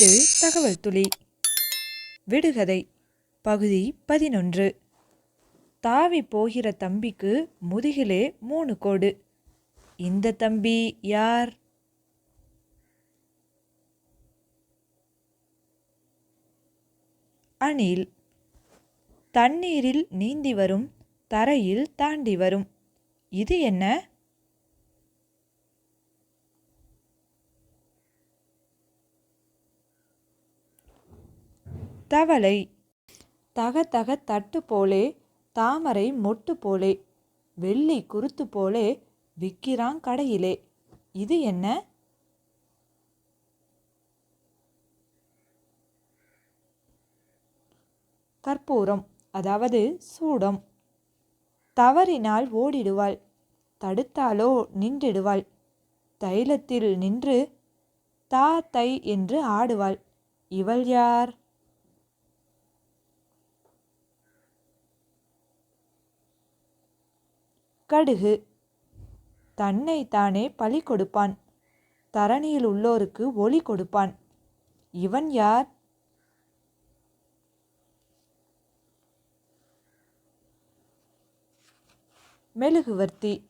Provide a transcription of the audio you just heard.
இது தகவல் துளி. விடுகதை பகுதி பதினொன்று. தாவி போகிற தம்பிக்கு முதுகிலே மூணு கோடு. இந்த தம்பி யார்? அணில் தண்ணீரில் நீந்தி வரும் தரையில் தாண்டி வரும். இது என்ன? தவளை தக தக தட்டு போலே தாமரை மொட்டு போலே வெள்ளி குருத்து போலே விற்கிறான் கடையிலே. இது என்ன? கற்பூரம் அதாவது சூடம். தவறினால் ஓடிடுவாள் தடுத்தாலோ நின்றிடுவாள். தைலத்தில் நின்று தா தை என்று ஆடுவாள். இவள் யார்? கடுகு. தன்னை தானே பலி கொடுப்பான். தரணியில் உள்ளோருக்கு ஒளி கொடுப்பான். இவன் யார்? மெழுகுவர்த்தி.